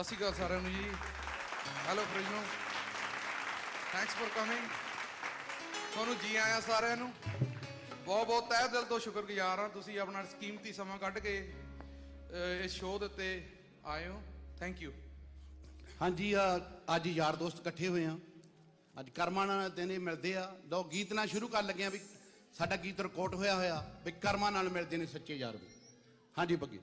ਸਤਿ ਸ਼੍ਰੀ ਅਕਾਲ ਸਾਰਿਆਂ ਨੂੰ ਜੀ। Hello Fresno thanks for coming ਤੁਹਾਨੂੰ ਜੀ ਆਇਆਂ ਸਾਰਿਆਂ ਨੂੰ। ਬਹੁਤ ਬਹੁਤ ਤਹਿ ਦਿਲ ਤੋਂ ਸ਼ੁਕਰਗੁਜ਼ਾਰ ਹਾਂ ਤੁਸੀਂ ਆਪਣਾ ਕੀਮਤੀ ਸਮਾਂ ਕੱਢ ਕੇ ਇਸ ਸ਼ੋਅ ਦੇ ਉੱਤੇ ਆਏ ਹੋ। ਥੈਂਕ ਯੂ ਹਾਂਜੀ ਅੱਜ ਯਾਰ ਦੋਸਤ ਇਕੱਠੇ ਹੋਏ ਆ ਅੱਜ ਕਰਮਾਂ ਨਾਲ ਦਿਨ ਮਿਲਦੇ ਆ। ਲੋ ਗੀਤ ਨਾਲ ਸ਼ੁਰੂ ਕਰਨ ਲੱਗੇ ਆ ਵੀ ਸਾਡਾ ਗੀਤ ਰਿਕਾਰਡ ਹੋਇਆ ਹੋਇਆ, ਵੀ ਕਰਮਾਂ ਨਾਲ ਮਿਲਦੇ ਨੇ ਸੱਚੇ ਯਾਰ ਵੀ। ਹਾਂਜੀ, ਬੱਗੇ।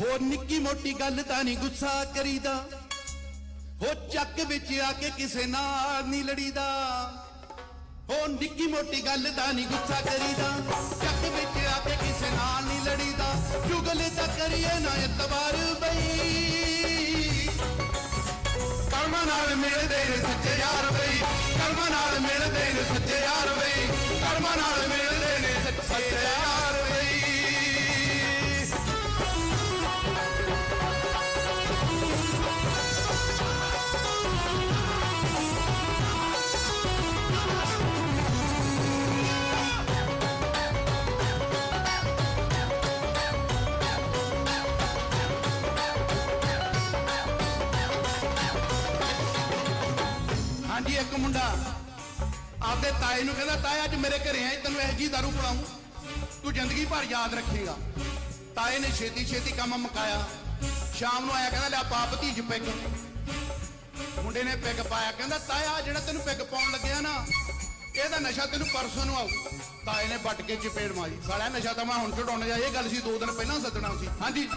ਹੋਰ ਨਿੱਕੀ ਮੋਟੀ ਗੱਲ ਤਾਂ ਨਹੀਂ ਗੁੱਸਾ ਕਰੀਦਾ। ਹੋ ਚੱਕ ਵਿੱਚ ਆ ਕੇ ਕਿਸੇ ਨਾਲ ਨਹੀਂ ਲੜੀਦਾ। ਹੋ ਨਿੱਕੀ ਮੋਟੀ ਗੱਲ ਦਾ ਨਹੀਂ ਗੁੱਸਾ ਕਰੀਦਾ। ਚੱਕ ਵਿੱਚ ਆ ਕੇ ਕਿਸੇ ਨਾਲ ਨਹੀਂ ਲੜੀਦਾ। ਜੁਗਲ ਤਾਂ ਕਰੀਏ ਨਾ ਇਤਬਾਰ ਬਈ। ਕਰਮਾਂ ਨਾਲ ਮਿਲਦੇ ਨੇ ਸੱਚੇ ਯਾਰ ਬਈ। ਕਰਮਾਂ ਨਾਲ ਮਿਲਦੇ ਨੇ ਸੱਚੇ ਯਾਰ ਬਈ। ਕਰਮਾਂ ਨਾਲ ਮਿਲਦੇ ਨੇ ਸੱਚੇ ਯਾਰ ਹਾਂਜੀ ਇੱਕ ਮੁੰਡਾ ਆਪਦੇ ਤਾਏ ਨੂੰ ਕਹਿੰਦਾ ਤਾਇਆ ਅੱਜ ਮੇਰੇ ਘਰੇ ਆਈ ਤੈਨੂੰ ਇਹ ਜੀ ਦਾਰੂ ਪਿਲਾਉਂ ਤੂੰ ਜ਼ਿੰਦਗੀ ਭਰ ਯਾਦ ਰੱਖੇਗਾ। ਤਾਏ ਨੇ ਛੇਤੀ ਛੇਤੀ ਕੰਮ ਮੁਕਾਇਆ। ਸ਼ਾਮ ਨੂੰ ਆਇਆ, ਕਹਿੰਦਾ, ਲੈ ਪਾ ਚ ਪਿੱਗ ਮੁੰਡੇ ਨੇ ਪਿੱਗ ਪਾਇਆ, ਕਹਿੰਦਾ ਤਾਇਆ ਜਿਹੜਾ ਤੈਨੂੰ ਪਿੱਗ ਪਾਉਣ ਲੱਗਿਆ ਨਾ ਇਹਦਾ ਨਸ਼ਾ ਤੈਨੂੰ ਪਰਸੋਂ ਨੂੰ ਆਊ ਤਾਏ ਨੇ ਵੱਟ ਕੇ ਚਪੇੜ ਮਾਰੀ। ਸਾਲਿਆ, ਨਸ਼ਾ ਤਾਂ ਮੈਂ ਹੁਣ ਛਡਾਉਣ ਜਾ ਇਹ ਗੱਲ ਸੀ, ਦੋ ਦਿਨ ਪਹਿਲਾਂ ਸੱਦਣਾ ਸੀ। ਹਾਂਜੀ।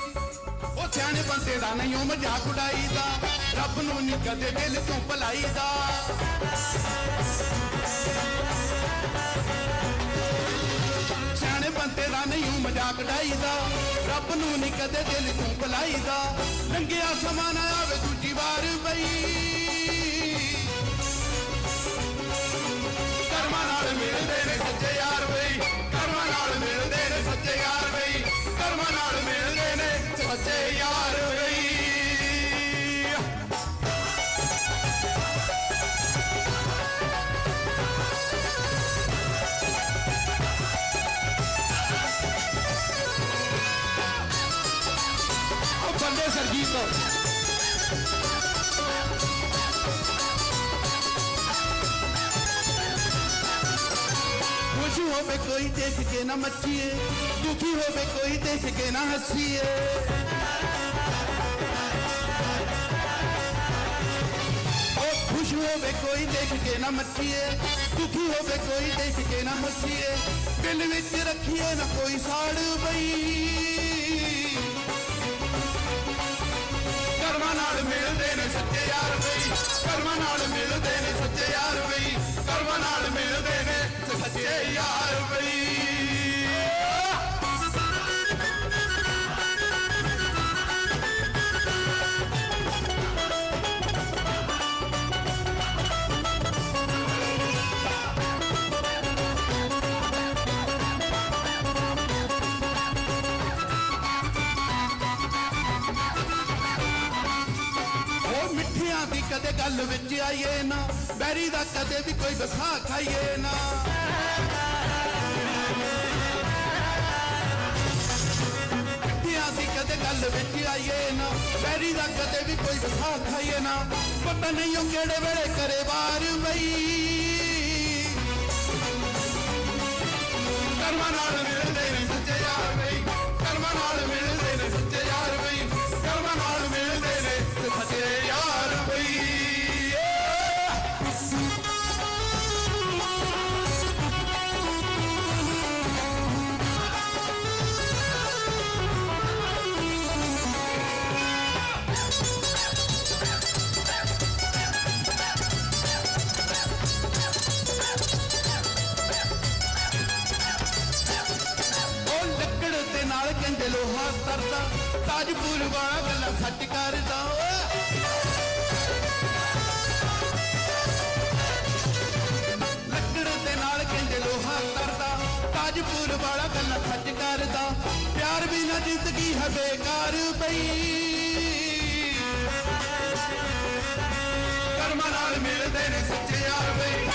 ਉਹ ਸਿਆਣੇ ਬੰਦੇ ਦਾ ਨਹੀਂ, ਉਹ ਮਜ਼ਾਕ ਉਡਾਈਦਾ। ਰੱਬ ਨੂੰ ਨਹੀਂ ਕਦੇ ਦਿਲ ਤੋਂ ਭਲਾਈਦਾ। ਸਿਆਣੇ ਬੰਦੇ ਦਾ ਨਹੀਂ, ਉਹ ਮਜ਼ਾਕ ਉਡਾਈਦਾ। ਰੱਬ ਨੂੰ ਨਹੀਂ ਕਦੇ ਦਿਲ ਤੋਂ ਭਲਾਈਦਾ। ਲੰਘਿਆ ਸਮਾਂ ਨਾ ਆਵੇ ਦੂਜੀ ਵਾਰ ਬਈ। ਉਹ ਬੰਦੇ ਸਰਜੀਤ ਖੁਸ਼ ਹੋਵੇ ਕੋਈ ਦੇਖ ਕੇ ਨਾ ਮੱਚੀਏ ਦੁਖੀ ਹੋਵੇ ਕੋਈ ਦੇਖ ਕੇ ਨਾ ਹੱਸੀਏ ਉਹ ਖੁਸ਼ ਹੋਵੇ ਕੋਈ ਦੇਖ ਕੇ ਨਾ ਮੱਚੀਏ ਦੁਖੀ ਹੋਵੇ ਕੋਈ ਦੇਖ ਕੇ ਨਾ ਹੱਸੀਏ ਦਿਲ ਵਿੱਚ ਰੱਖੀਏ ਨਾ ਕੋਈ ਸਾੜ ਬਈ ਨਾਲ ਮਿਲਦੇ ਨੇ ਸੱਚੇ ਯਾਰ ਬਈ। ਕਰਮਾਂ ਨਾਲ ਮਿਲਦੇ ਨੇ ਸੱਚੇ ਯਾਰ ਬਈ। ਕਰਮਾਂ ਨਾਲ ਮਿਲਦੇ ਨੇ ਸੱਚੇ ਯਾਰ ਕਦੇ ਗੱਲ ਵਿੱਚ ਆਈਏ ਨਾ, ਬੈਰੀ ਦਾ ਕਦੇ ਵੀ ਕੋਈ ਵਸਾ ਖਾਈਏ ਨਾ। ਮਿੱਠਿਆਂ ਦੀ ਕਦੇ ਗੱਲ ਵਿੱਚ ਆਈਏ ਨਾ, ਬੈਰੀ ਦਾ ਕਦੇ ਵੀ ਕੋਈ ਵਸਾ ਖਾਈਏ ਨਾ। ਪਤਾ ਨਹੀਂ ਉਹ ਕਿਹੜੇ ਵੇਲੇ ਕਰੇ ਵਾਰ ਬਈ। ਕਰਮਾਂ ਨਾਲ ਮਿਲਦੇ ਨੇ ਸੱਚੇ ਯਾਰ ਬਈ, ਕਰਮਾਂ ਨਾਲ ਮਿਲਦੇ ਤੇ ਲੋਹਾ ਸਰਦਾ ਤਾਜਪੁਰ ਵਾਲਾ ਗੱਲਾਂ ਸੱਚ ਕਰਦਾ ਲੱਕੜ ਦੇ ਨਾਲ ਕਹਿੰਦੇ ਲੋਹਾ ਸਰਦਾ ਤਾਜਪੁਰ ਵਾਲਾ ਗੱਲਾਂ ਸੱਚ ਕਰਦਾ। ਪਿਆਰ ਵੀ ਬਿਨਾ ਜ਼ਿੰਦਗੀ ਹੈ ਬੇਕਾਰ ਪਈ। ਕਰਮਾਂ ਨਾਲ ਮਿਲਦੇ ਨੇ ਸੱਚੇ ਯਾਰ ਬਈ।